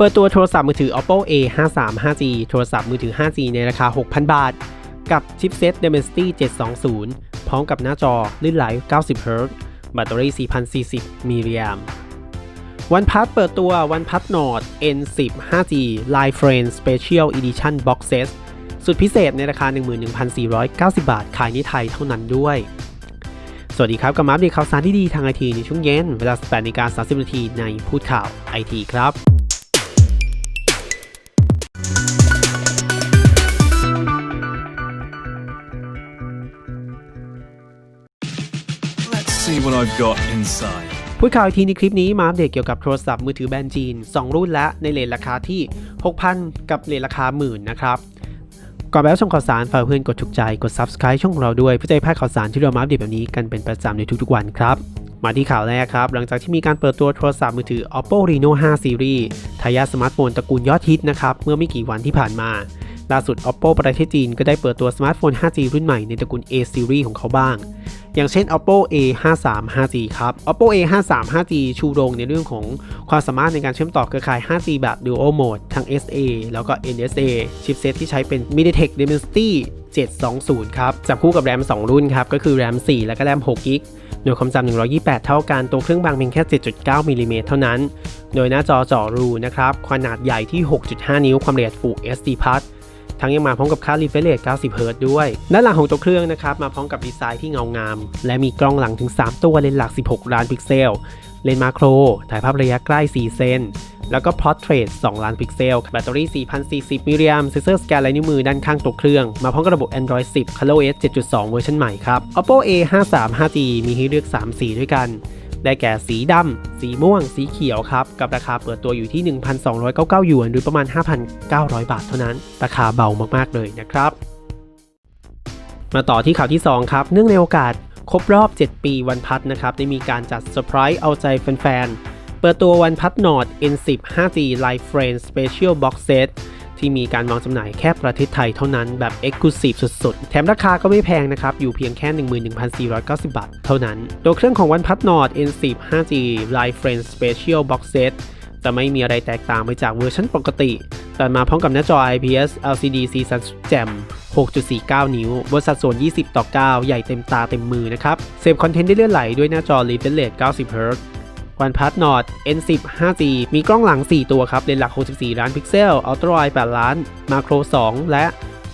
เปิดตัวโทรศัพท์มือถือ Oppo A 5 3 5G โทรศัพท์มือถือ 5G ในราคา 6,000 บาท กับชิปเซ็ต Dimensity 720 พร้อมกับหน้าจอลื่นไหล 90 Hz แบตเตอรี่ 4,040 มิลลิแอมวันพั s เปิดตัว OnePlus Nord N10 5G Live Friend Special Edition Box Set สุดพิเศษในราคา 11,490 บาท ขายในไทยเท่านั้นด้วย สวัสดีครับ กับมาอัปเดตข่าวสารที่ดีทางไอทีในช่วงเย็น เวลา 18นาฬิกา30 นาทีในพูดข่าวไอทีครับ see what I've got inside. พูดข่าวอีกทีในคลิปนี้มาอัปเดตเกี่ยวกับโทรศัพท์มือถือแบรนด์จีน 2 รุ่นและในเลทราคาที่ 6,000 กับเลทราคาหมื่นนะครับก่อนไปรับชมข่าวสารฝากเพื่อนกดถูกใจกด Subscribe ช่องของเราด้วย เพื่อจะได้พลาดข่าวสารที่เรามาอัปเดตแบบนี้กันเป็นประจำในทุกๆวันครับ มาที่ข่าวแรกครับ หลังจากที่มีการเปิดตัวโทรศัพท์มือถือ Oppo Reno 5 Series ทายาทสมาร์ทโฟนตระกูลยอดฮิตนะครับ เมื่อไม่กี่วันที่ผ่านมา ล่าสุด Oppo ประเทศจีนก็ได้เปิดตัวสมาร์ทโฟน 5G รุ่นใหม่ในตระกูล A Series ของเขาบ้าง อย่างเช่น Oppo A53 5G ครับ Oppo A53 5G ชูโรงในเรื่องของความสามารถในการเชื่อมต่อเครือข่าย 5G แบบ Dual Mode ทั้ง SA แล้วก็ NSA ชิปเซตที่ใช้เป็น MediaTek Dimensity 720 ครับ จับคู่กับแรม 2 รุ่นครับ ก็คือแรม 4 และก็แรม6กิกโดยความจำ128 เท่ากัน ตัวเครื่องบางเพียงแค่ 7.9มิลลิเมตรเท่านั้น โดยหน้าจอจาะรูนะครับ ขนาดใหญ่ที่ 6.5 นิ้ว ความละเอียด Full HD Plus ทั้งยังมาพร้อมกับค่า refresh rate 90 Hz ด้วย ด้านหลังของตัวเครื่องนะครับ มาพร้อมกับดีไซน์ที่เงางาม และมีกล้องหลังถึง 3 ตัวเลนส์หลัก 16 ล้านพิกเซล เลนส์มาโคร ถ่ายภาพระยะใกล้ 4 เซนแล้วก็ Portrait 2 ล้านพิกเซล แบตเตอรี่ 4,040มิลลิแอมเซนเซอร์สแกนลายนิ้วมือด้านข้างตัวเครื่อง มาพร้อมกับระบบ Android 10 ColorOS 7.2 เวอร์ชันใหม่ครับ Oppo A53 5G มีให้เลือก 3 สีด้วยกัน ได้แก่สีดำ สีม่วง สีเขียวครับ กับราคาเปิดตัวอยู่ที่ 1,299หยวนหรือประมาณ 5,900 บาทเท่านั้น ราคาเบามากๆเลยนะครับ มาต่อที่ข่าวที่ 2 ครับ เนื่องในโอกาสครบรอบ 7 ปีวันพัทนะครับ ได้มีการจัดเซอร์ไพรส์เอาใจแฟนๆ เปิดตัววันพัท Nord N10 5G Live Friend Special Box Set ที่มีการวางจำหน่ายแค่ประเทศไทยเท่านั้นแบบ Exclusive สุดๆ แถมราคาก็ไม่แพงนะครับ อยู่เพียงแค่ 11,490 บาทเท่านั้นตัวเครื่องของ OnePlus Nord N10 5G Live Friend Special Box Set จะไม่มีอะไรแตกต่างไปจากเวอร์ชันปกติ แต่มาพร้อมกับหน้าจอ IPS LCD สีสันสุดแจ่ม 6.49 นิ้วบนสัดส่วน 20 ต่อ 9 ใหญ่เต็มตาเต็มมือนะครับเสพคอนเทนต์ได้เลื่อนไหลด้วยหน้าจอ refresh rate 90 Hz OnePlus Nord N10 5G มีกล้องหลัง 4 ตัวครับเลนส์หลัก 64 ล้านพิกเซล Ultra Wide 8 ล้านมาโคร2และ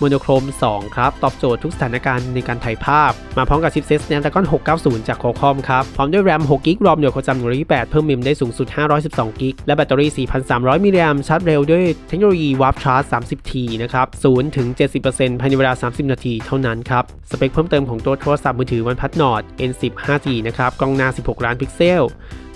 โมโนโครม 2 ครับ ตอบโจทย์ทุกสถานการณ์ในการถ่ายภาพ มาพร้อมกับชิปเซ็ต Snapdragon 690 จาก Qualcomm ครับ พร้อมด้วย RAM 6 g b รอมหน่วยความจำ128เพิ่มเมมได้สูงสุด 512 g b และแบตเตอรี่ 4,300 มิลลิแอมชาร์จเร็วด้วยเทคโนโลยี Warp Charge 30T นะครับ0ถึง70%ภายในเวลา 30 นาทีเท่านั้นครับ สเปคเพิ่มเติมของตัวโทรศัพท์มือถือ OnePlus Nord N10 5G นะครับ กล้องหน้า 16 ล้านพิกเซล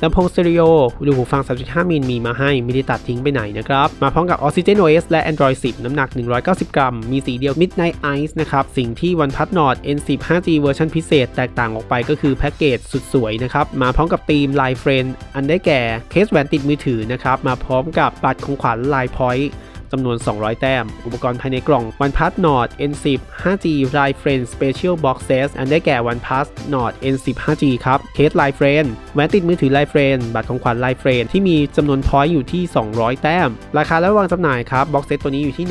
ลำโพงสเตอริโอดูหูฟัง 3.5 มิลมีมาให้ ไม่ได้ตัดทิ้งไปไหนนะครับ มาพร้อมกับ Oxygen OS และ Android 10 น้ำหนัก 190 กรัม มีสีเดียว Midnight Ice นะครับ สิ่งที่ OnePlus Nord N10 5G เวอร์ชันพิเศษแตกต่างออกไปก็คือแพ็กเกจสุดสวยนะครับ มาพร้อมกับธีม Line Friend อันได้แก่เคสแหวนติดมือถือนะครับ มาพร้อมกับบัตรของขวัญ Line Point จำนวน 200 แต้ม อุปกรณ์ภายในกล่อง OnePlus Nord N10 5G Live Friend Special Box Set อันได้แก่ OnePlus Nord N10 5G ครับ เคส Live Friend แหวนติดมือถือ Live Friend บัตรของขวัญ Live Friend ที่มีจำนวนพอยต์อยู่ที่ 200 แต้ม ราคาและวางจำหน่ายครับ Box Set ตัวนี้อยู่ที่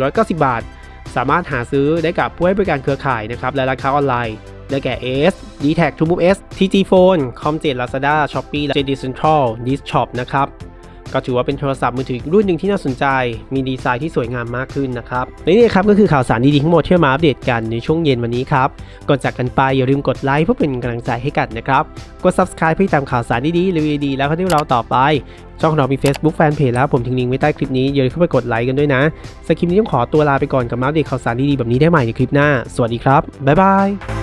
11,490 บาท สามารถหาซื้อได้กับผู้ให้บริการเครือข่ายนะครับและร้านค้าออนไลน์ได้แก่ AS d t a c TrueMove S TG Phone Comjet Lazada Shopee และ JD Central d i s Shop นะครับ ก็ถือว่าเป็นโทรศัพท์มือถือรุ่นหนึ่งที่น่าสนใจ มีดีไซน์ที่สวยงามมากขึ้นนะครับและนี่ครับก็คือข่าวสารดีๆทั้งหมดที่มาอัปเดตกันในช่วงเย็นวันนี้ครับ ก่อนจากกันไปอย่าลืมกดไลค์เพื่อเป็นกำลังใจให้กันนะครับ กด subscribe เพื่อตามข่าวสารดีๆรีวิวดีๆแล้วก็ที่เราต่อไป ช่องของเรามี Facebook Fanpage แล้วผมทิ้งลิงก์ไว้ใต้คลิปนี้อย่าลืมเข้าไปกดไลค์กันด้วยนะสำหรับคลิปนี้ต้องขอตัวลาไปก่อนกับมาอัปเดตข่าวสารดีๆแบบนี้ได้ใหม่ในคลิปหน้า สวัสดีครับบ๊ายบาย